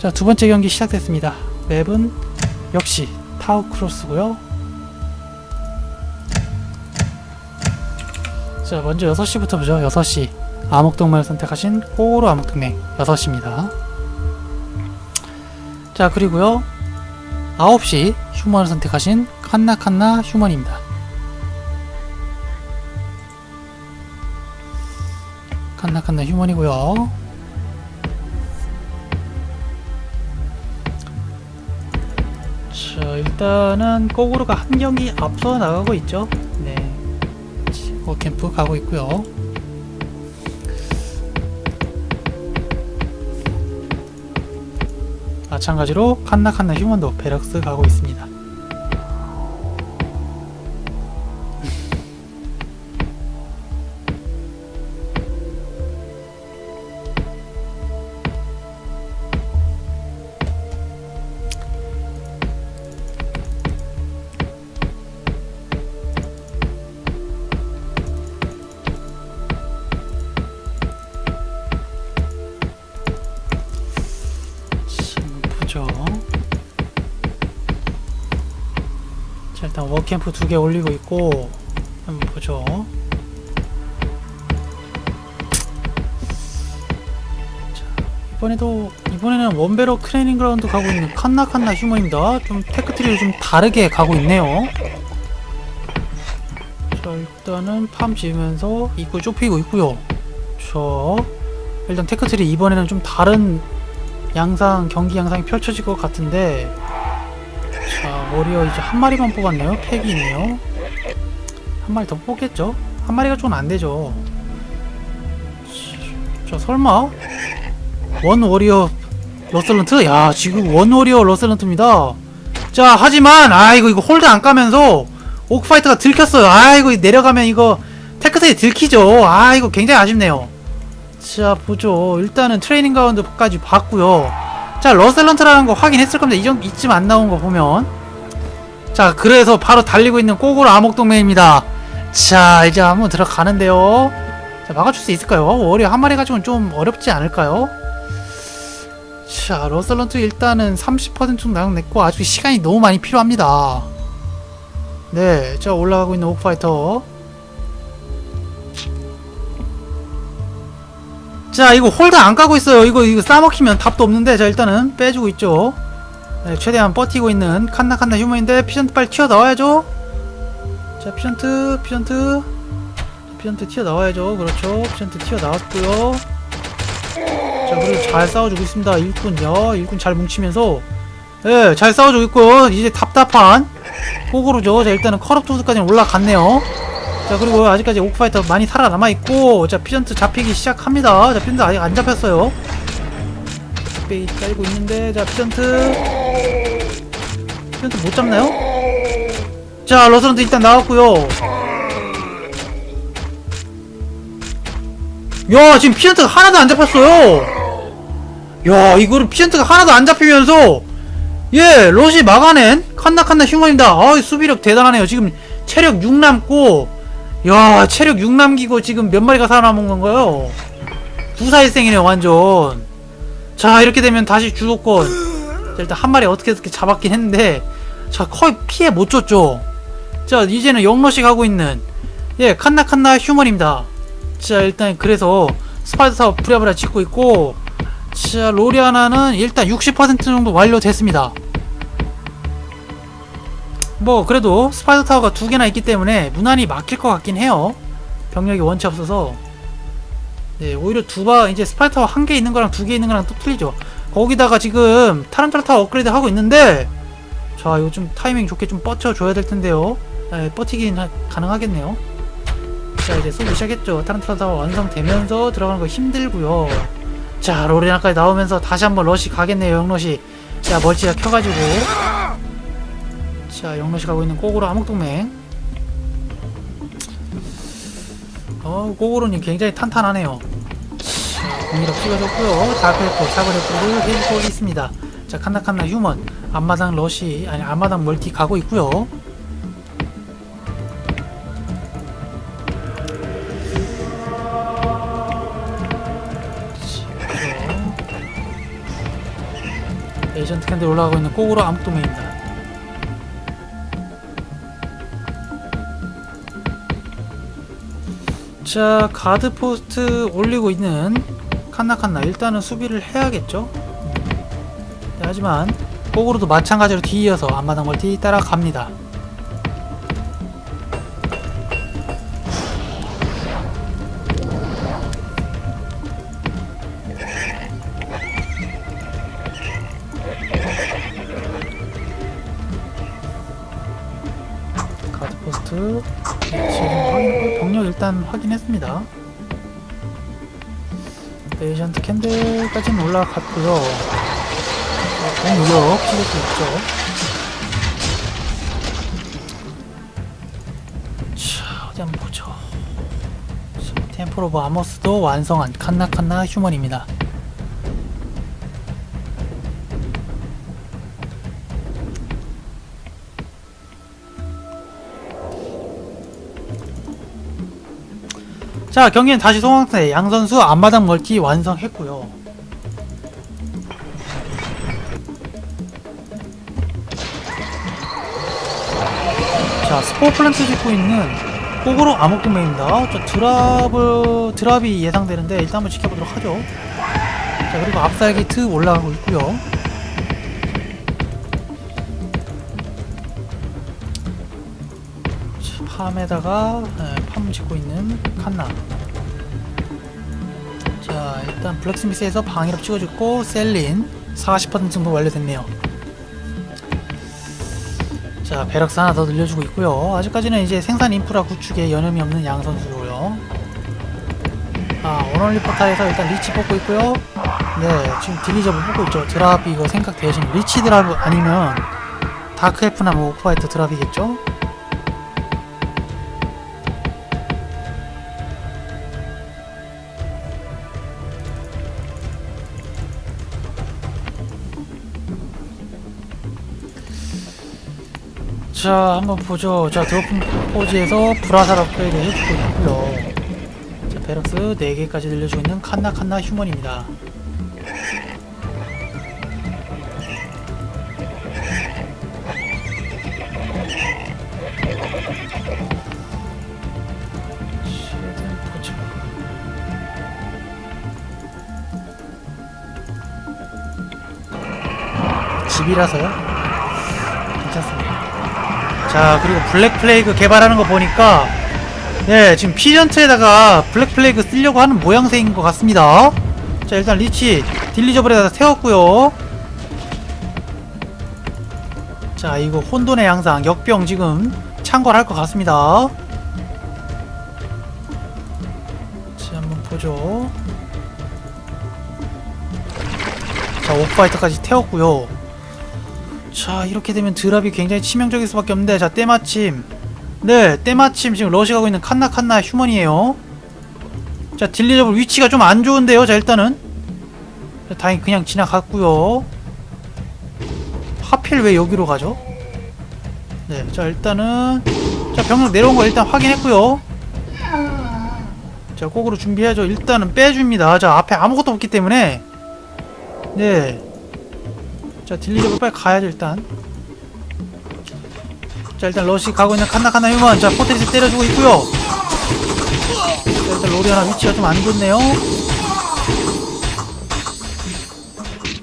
자, 두 번째 경기 시작됐습니다. 맵은 역시 타워 크로스고요. 자, 먼저 6시부터 보죠. 6시. 암흑동맹을 선택하신 꼬로 암흑동맹 6시입니다. 자, 그리고요. 9시 휴먼을 선택하신 칸나칸나 휴먼입니다. 칸나칸나 휴먼이고요. 일단은 꼬구르가 한 경기 앞서 나가고 있죠. 네. 워캠프 가고 있고요. 마찬가지로 칸나칸나 휴먼도 베럭스 가고 있습니다. 일단 워캠프 두 개 올리고 있고 한번 보죠. 자, 이번에도 이번에는 원베로 트레이닝 그라운드 가고 있는 칸나 칸나 휴먼입니다. 좀 테크트리를 좀 다르게 가고 있네요. 자, 일단은 팜 지으면서 입구 좁히고 있고요. 자, 일단 테크트리 이번에는 좀 다른 양상 경기 양상이 펼쳐질 것 같은데 자 워리어 이제 한 마리만 뽑았네요. 팩이 있네요. 한 마리 더 뽑겠죠? 한 마리가 좀 안 되죠. 자 설마? 원 워리어 러셀런트? 야 지금 원 워리어 러셀런트입니다. 자 하지만 아이고 이거 홀드 안 까면서 오크파이트가 들켰어요. 아이고 내려가면 이거 테크트리 들키죠. 아 이거 굉장히 아쉽네요. 자 보죠. 일단은 트레이닝 가운드까지 봤고요 자 러셀런트라는 거 확인했을 겁니다. 이정 이쯤 안 나온 거 보면. 자 그래서 바로 달리고 있는 꼬골 암흑동맹입니다. 자 이제 한번 들어가는데요. 자 막아줄 수 있을까요? 워리어 한 마리 가지고는 좀 어렵지 않을까요? 자 러셀런트 일단은 30% 정도 냈고 아직 시간이 너무 많이 필요합니다. 네자 올라가고 있는 오크파이터 자 이거 홀드 안 까고 있어요. 이거 이거 싸먹히면 답도 없는데 자 일단은 빼주고 있죠. 네, 최대한 버티고 있는 칸나칸나 휴머인데 피전트 빨리 튀어나와야죠. 자 피전트 피전트. 피전트 튀어나와야죠. 그렇죠. 피전트 튀어나왔고요. 자 그리고 잘 싸워주고 있습니다. 일꾼 야 일꾼 잘 뭉치면서. 예, 잘 싸워주고 있고요. 이제 답답한. 꼬고르죠. 자 일단은 컬업투스까지는 올라갔네요 자 그리고 아직까지 오크파이터 많이 살아남아 있고 자 피전트 잡히기 시작합니다. 자 피전트 아직 안 잡혔어요. 빼이 깔고 있는데 자 피전트 피전트 못 잡나요? 자 러스런트 일단 나왔고요. 야 지금 피전트가 하나도 안 잡혔어요. 야 이거를 피전트가 하나도 안 잡히면서 예 러시 막아낸 칸나칸나 흉원입니다. 아 수비력 대단하네요. 지금 체력 6 남고 야 체력 6 남기고 지금 몇 마리가 살아남은 건가요? 부사일생이네요 완전. 자 이렇게 되면 다시 주도권. 자, 일단 한 마리 어떻게 어떻게 잡았긴 했는데 자 거의 피해 못 줬죠. 자 이제는 영러시 가고 있는 예 칸나칸나 휴먼입니다. 자 일단 그래서 스파이더 타워 부랴부랴 짓고 있고 자 로리아나는 일단 60% 정도 완료됐습니다 뭐 그래도 스파이더 타워가 두 개나 있기 때문에 무난히 막힐 것 같긴 해요. 병력이 원체 없어서 네 오히려 두바 이제 스파이더 타워 한 개 있는 거랑 두 개 있는 거랑 또 틀리죠. 거기다가 지금 타란툴라 타워 업그레이드 하고 있는데 자 이거 좀 타이밍 좋게 좀 뻗쳐 줘야 될 텐데요. 네, 버티긴 하- 가능하겠네요. 자 이제 쏘기 시작했죠. 타란툴라 타워 완성되면서 들어가는 거 힘들고요. 자 로리나까지 나오면서 다시 한번 러시 가겠네요 영러시. 자 멀티가 켜가지고 자, 영러시 가고 있는 꼬고로 암흑동맹. 어, 꼬고로님 굉장히 탄탄하네요. 자, 공이력 찍어줬고요. 다크래퍼, 사그래퍼를 해주고 있습니다. 자, 칸나칸나 휴먼, 앞마당 러시, 아니, 앞마당 멀티 가고 있고요. 에이전트 캔들 올라가고 있는 꼬구로 암흑동맹입니다. 자 가드 포스트 올리고 있는 칸나칸나 일단은 수비를 해야겠죠. 네, 하지만 꼬구로도 마찬가지로 뒤이어서 앞마당 멀티 따라갑니다. 가드 포스트 병력 일단 확인했습니다. 에이전트 캔들까지는 올라갔고요. 공격 찍을 수 있죠. 오브 아머스도 완성한 칸나칸나 휴먼입니다. 자 경기는 다시 송황태 양 선수 앞마당 멀티 완성했고요. 자 스포 플랜트 짓고 있는 꼬고로 암흑동맹입니다. 저 드랍을 드랍이 예상되는데 일단 한번 지켜보도록 하죠. 자 그리고 앞살기 트 올라가고 있고요. 자, 팜에다가 네, 팜 짓고 있는 칸나. 자 일단 블랙스미스에서 방위력 찍어줬고 셀린 40% 정도 완료됐네요. 자 베럭스 하나 더 늘려주고 있고요. 아직까지는 이제 생산 인프라 구축에 여념이 없는 양 선수고요. 아 원얼리 포타에서 일단 리치 뽑고 있고요. 네 지금 딜리저브 뽑고 있죠. 드랍 이거 생각 대신 리치 드랍 아니면 다크엘프나 뭐 오프화이트 드랍이겠죠 자 한번 보죠 자 드로픈 포지에서 브라살 업그레이드 해주고 있고요 자 베럭스 4개까지 늘려주고 있는 칸나 칸나 휴먼입니다. 집이라서요? 괜찮습니다. 자 그리고 블랙 플레이그 개발하는 거 보니까 네 지금 피전트에다가 블랙 플레이그 쓰려고 하는 모양새인 것 같습니다. 자 일단 리치 딜리저블에다 세웠고요. 자 이거 혼돈의 양상 역병 지금 창궐할 것 같습니다. 자 한번 보죠. 자 오프화이트까지 태웠고요 자 이렇게 되면 드랍이 굉장히 치명적일 수밖에 없는데 자 때마침. 네 때마침 지금 러시 가고 있는 칸나 칸나 휴먼이에요. 자 딜리저블 위치가 좀 안 좋은데요 자 일단은. 자, 다행히 그냥 지나갔고요. 하필 왜 여기로 가죠? 네자 일단은. 자 병력 내려온 거 일단 확인했고요. 자 꼭으로 준비해야죠. 일단은 빼줍니다. 자 앞에 아무것도 없기 때문에. 네 자 딜리저블 빨리 가야죠 일단. 자 일단 러시 가고 있는 칸나칸나 휴먼. 자 포트리스 때려주고 있고요. 자 일단 로리아나 위치가 좀 안 좋네요.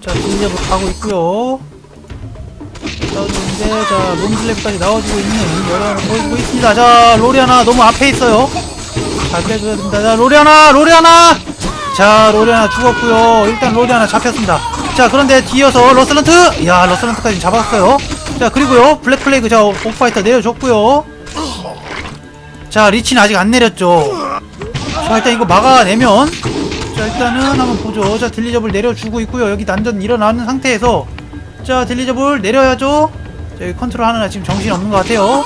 자 딜리저블 가고 있고요. 나오는데 자 롱슬랩까지 나와주고 있는 여러분 보이고 있습니다. 자 로리아나 너무 앞에 있어요. 잘 빼줘야 됩니다. 자 로리아나 로리아나! 자 로리아나 죽었고요. 일단 로리아나 잡혔습니다 자 그런데 뒤어서 러슬런트. 야 러슬런트까지 잡았어요. 자 그리고요 블랙 플레이그 자 오프파이터 내려줬고요. 자 리치는 아직 안 내렸죠. 자 일단 이거 막아내면. 자 일단은 한번 보죠. 자 딜리저블 내려주고 있고요. 여기 난전 일어나는 상태에서. 자 딜리저블 내려야죠. 자 여기 컨트롤 하느라 지금 정신이 없는 것 같아요.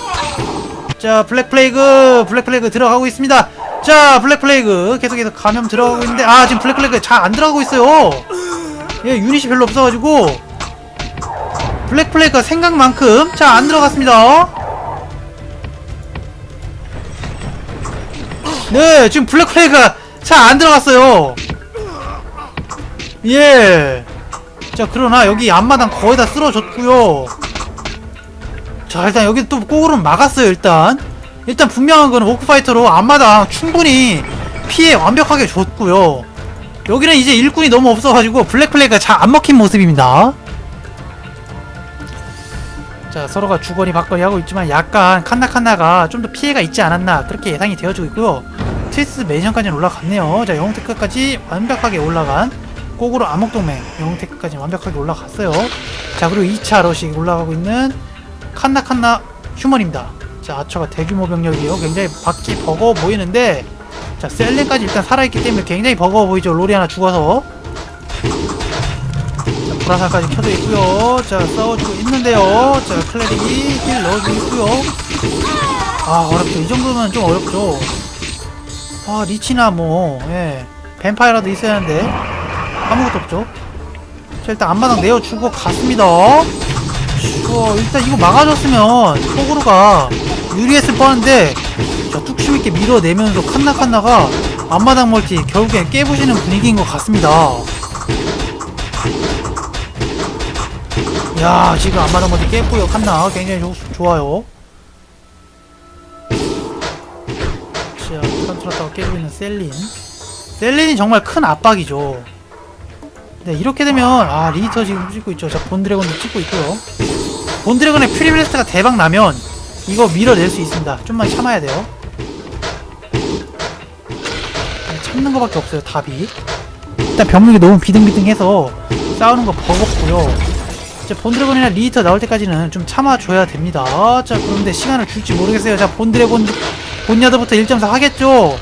자 블랙 플레이그 블랙 플레이그 들어가고 있습니다. 자 블랙 플레이그 계속해서 감염 들어가고 있는데 아 지금 블랙 플레이그 잘 안 들어가고 있어요 예 유닛이 별로 없어가지고. 블랙 플레이그가 생각만큼 잘안 들어갔습니다. 네 지금 블랙 플레이그가 잘 안 들어갔어요. 예. 자자 그러나 여기 앞마당 거의 다 쓸어줬고요. 자 일단 여기 또 꼬구름 막았어요 일단. 일단 분명한 거는 워크파이터로 앞마당 충분히 피해 완벽하게 줬고요 여기는 이제 일꾼이 너무 없어가지고 블랙플레이가 잘 안 먹힌 모습입니다. 자 서로가 주거리 받거리 하고 있지만 약간 칸나칸나가 좀 더 피해가 있지 않았나 그렇게 예상이 되어지고 있고요. 트위스 매니션까지는 올라갔네요. 자 영웅테크까지 완벽하게 올라간 꼬구로 암흑동맹 영웅테크까지 완벽하게 올라갔어요. 자 그리고 2차 러시 올라가고 있는 칸나칸나 휴먼입니다. 자 아처가 대규모 병력이에요. 굉장히 바퀴 버거워 보이는데 자 셀렌까지 일단 살아있기 때문에 굉장히 버거워 보이죠? 롤이 하나 죽어서. 자 보라살까지 켜져 있고요. 자 싸워주고 있는데요. 자 클레릭이 힐 넣어주고 있고요. 아 어렵죠. 이 정도면 좀 어렵죠. 아 리치나 뭐 예. 뱀파이어라도 있어야 하는데. 아무것도 없죠. 자 일단 앞마당 내어주고 갔습니다. 어, 일단 이거 막아줬으면 호구루가 유리했을 뻔한데 자 뚝심 있게 밀어내면서 칸나칸나가 앞마당 멀티 결국엔 깨부시는 분위기인 것 같습니다. 야 지금 앞마당 멀티 깼고요. 칸나 굉장히 좋, 좋아요. 자 트란트라타가 깨고 있는 셀린. 셀린이 정말 큰 압박이죠. 네 이렇게 되면 아 리히터 지금 찍고 있죠. 자 본드래곤도 찍고 있고요. 본드래곤의 퓨리블레스트가 대박 나면 이거 밀어낼 수 있습니다. 좀만 참아야 돼요. 네, 참는 거밖에 없어요 답이. 일단 병력이 너무 비등비등해서 싸우는 거 버겁고요. 이제 본드래곤이나 리히터 나올 때까지는 좀 참아줘야 됩니다. 자 그런데 시간을 줄지 모르겠어요. 자 본드래곤 본야드부터 1.4 하겠죠?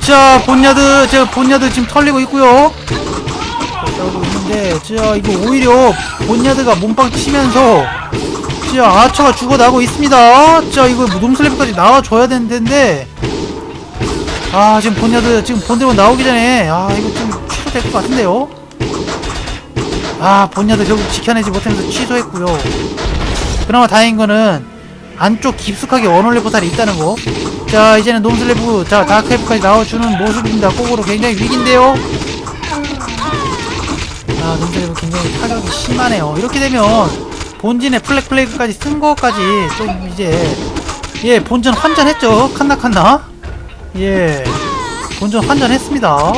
자 본야드 저 본야드 지금 털리고 있고요. 싸우고 있는데 자 이거 오히려 본야드가 몸빵 치면서 자 아처가 죽어나고 있습니다 자 이거 놈슬랩까지 나와줘야 되는데 아 지금 본야드 지금 본드래곤 나오기 전에 아 이거 좀 취소될 것 같은데요 아 본야드 결국 지켜내지 못하면서 취소했고요 그나마 다행인 거는 안쪽 깊숙하게 원홀레 포탈이 있다는 거. 자, 이제는 놈슬레브, 자, 다크헬프까지 나와주는 모습입니다. 꼭으로 굉장히 위기인데요. 아, 놈슬레브 굉장히 타격이 심하네요. 이렇게 되면 본진의 플렉 플레이크까지 쓴 거까지 좀 이제 예, 본전 환전했죠. 칸나 칸나. 예, 본전 환전했습니다.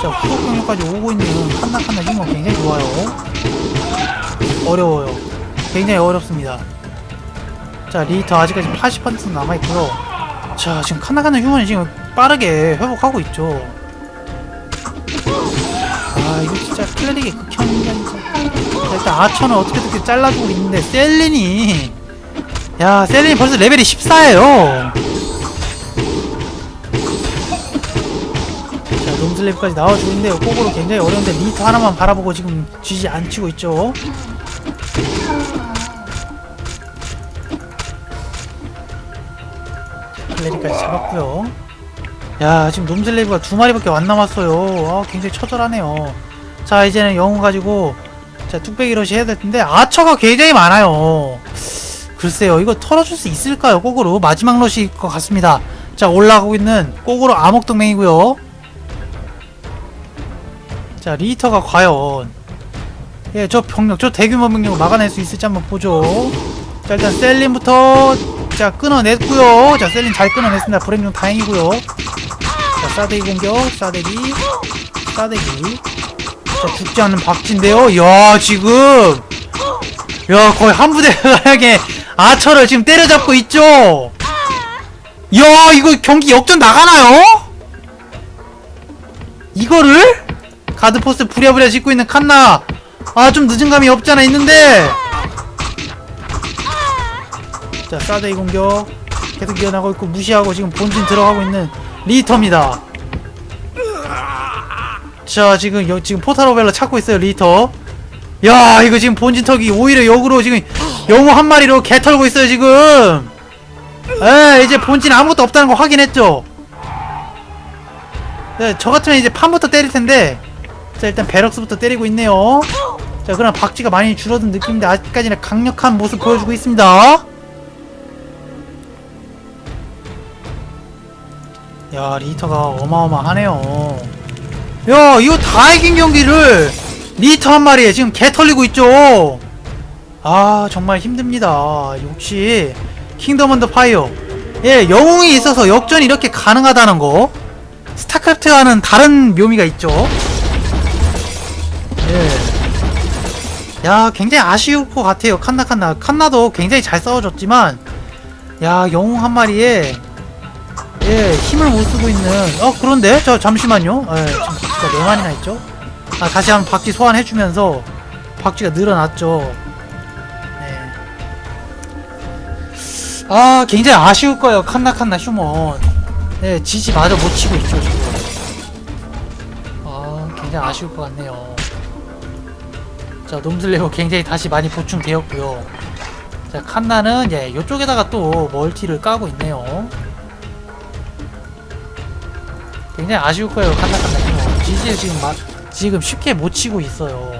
자, 후속 경력까지 오고 있는 칸나 칸나 힘은 굉장히 좋아요. 어려워요. 굉장히 어렵습니다. 자, 리히터 아직까지 80% 남아있고요. 자, 지금 카나카나 휴먼이 지금 빠르게 회복하고 있죠. 아, 이거 진짜 클레릭의. 자, 일단 아처는 어떻게 어떻게 잘라주고 있는데, 셀린이. 야, 셀린이 벌써 레벨이 14예요. 자, 놈슬랩까지 나와주고 있는데요. kok으로 굉장히 어려운데, 리히터 하나만 바라보고 지금 쥐지 안 치고 있죠. 클레리까지 잡았고요. 야 지금 놈슬레이브가 두 마리밖에 안 남았어요. 아 굉장히 처절하네요. 자 이제는 영웅 가지고 자 뚝배기 러시 해야 될 텐데 아처가 굉장히 많아요. 글쎄요 이거 털어줄 수 있을까요? 꼭으로 마지막 러시일 것 같습니다. 자 올라가고 있는 꼭으로 암흑동맹이고요. 자 리히터가 과연 예 저 병력 저 대규모 병력을 막아낼 수 있을지 한번 보죠. 자 일단 셀린부터 자 끊어냈고요 자 셀린 잘 끊어냈습니다 브레미용 다행이고요 자 싸대기 공격 싸대기 싸대기 자 죽지 않는 박진데요? 야 지금. 야 거의 한 부대 가량의 아처를 지금 때려잡고 있죠? 야 이거 경기 역전 나가나요? 이거를? 가드포스 부랴부랴 짓고 있는 칸나. 아 좀 늦은 감이 없잖아 있는데. 자 사데이 공격. 계속 이어나가고 있고 무시하고 지금 본진 들어가고 있는 리터입니다 자 지금 여, 지금 오벨러 찾고 있어요 리터. 야 이거 지금 본진 턱이 오히려 역으로 지금 영웅 한 마리로 개 털고 있어요 지금. 에 이제 본진 아무것도 없다는 거 확인했죠? 네, 저 같으면 이제 판부터 때릴 텐데. 자 일단 베럭스부터 때리고 있네요. 자 그럼 박쥐가 많이 줄어든 느낌인데 아직까지는 강력한 모습 보여주고 있습니다. 야 리히터가 어마어마하네요 야 이거 다 이긴 경기를 리터 한 마리에 지금 개 털리고 있죠? 아 정말 힘듭니다. 역시 킹덤 언더 파이어. 예 영웅이 있어서 역전이 이렇게 가능하다는 거. 스타크래프트와는 다른 묘미가 있죠? 예. 야 굉장히 아쉬울 것 같아요 칸나 칸나. 칸나도 굉장히 잘 싸워줬지만 야 영웅 한 마리에 예 힘을 못 쓰고 있는 어 그런데? 저 잠시만요. 예 네 마리나 있죠? 아 다시 한번 박쥐 소환해주면서 박쥐가 늘어났죠. 네. 아 굉장히 아쉬울 거예요. 칸나 칸나 휴먼. 네 지지 마저 못 치고 있죠 지금. 아 굉장히 아쉬울 것 같네요. 자 놈슬레오 굉장히 다시 많이 보충되었고요. 자 칸나는 예 요쪽에다가 또 멀티를 까고 있네요. 굉장히 아쉬울 거예요 칸나 칸나 휴먼 지지를 지금 막 지금 쉽게 못 치고 있어요.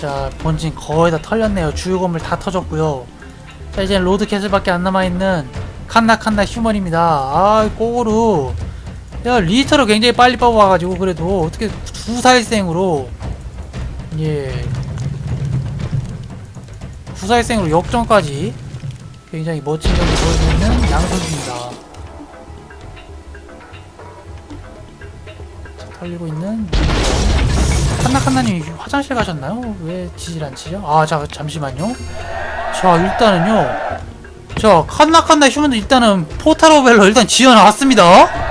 자 본진 거의 다 털렸네요. 주요 건물 다 터졌고요. 자 이제 로드 캐슬밖에 안 남아있는 칸나 칸나 휴먼입니다. 아 꼬고루 야 리터를 굉장히 빨리 뽑아가지고 그래도 어떻게 구사일생으로 예 구사일생으로 역전까지 굉장히 멋진 경기 보여주고 있는 양선수입니다 자, 털리고 있는 칸나칸나님 화장실 가셨나요? 왜 지질 안 치죠? 아, 자, 잠시만요. 자, 일단은요. 자, 칸나칸나 휴먼도 일단은 포탈 오벨로 일단 지어나왔습니다.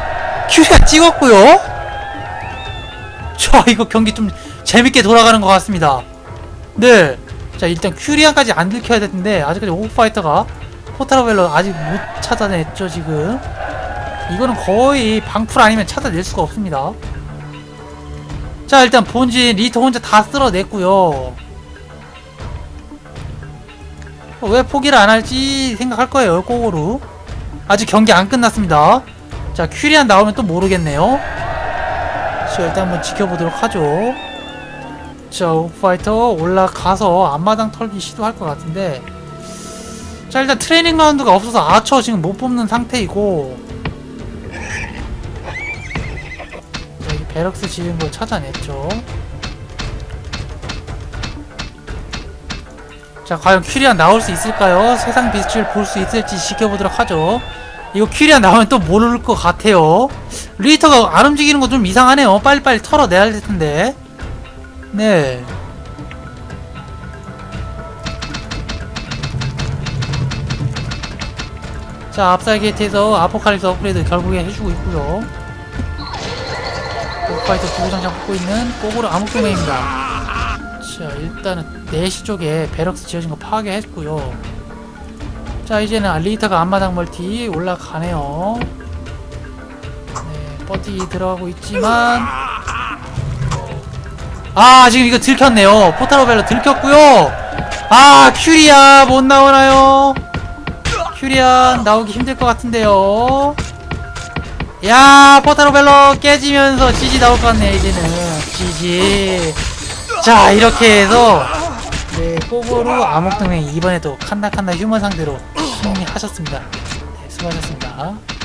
큐가 찍었고요. 자, 이거 경기 좀 재밌게 돌아가는 것 같습니다. 네. 자, 일단 큐리안까지 안 들켜야 되는데, 아직까지 오브파이터가 오벨로 아직 못 찾아냈죠, 지금. 이거는 거의 방풀 아니면 찾아낼 수가 없습니다. 자 일단 본진 리터 혼자 다 쓸어냈고요 어, 왜 포기를 안 할지 생각할 거예요 꼬고루 아직 경기 안 끝났습니다 자 큐리안 나오면 또 모르겠네요 자 일단 한번 지켜보도록 하죠 자 오프파이터 올라가서 앞마당 털기 시도할 것 같은데 자 일단 트레이닝 라운드가 없어서 아처 지금 못 뽑는 상태이고 자, 이 베럭스 지은 거 찾아냈죠. 자, 과연 큐리안 나올 수 있을까요? 세상 빛을 볼 수 있을지 지켜보도록 하죠. 이거 큐리안 나오면 또 모를 것 같아요. 리터가 안 움직이는 거좀 이상하네요. 빨리빨리 털어내야 할 텐데. 네. 자, 앞살 게이트에서 아포칼립스 업그레이드 결국에 해주고 있고요. 오파이터 두부장장 뽑고 있는 꼬고르 암흑도매입니다. 자 일단은 4시 쪽에 베럭스 지어진 거 파괴했고요. 자 이제는 알리타가 앞마당 멀티 올라가네요. 네 버티기 들어가고 있지만 아 지금 이거 들켰네요. 포타로벨로 들켰고요. 아 큐리아 못 나오나요? 큐리안 나오기 힘들 것 같은데요. 야 포타로벨로 깨지면서 지지 나올 것 같네 이제는 지지 자 이렇게 해서 네 꼬고루 암흑동맹 이번에도 칸나칸나 휴먼 상대로 승리하셨습니다. 네 수고하셨습니다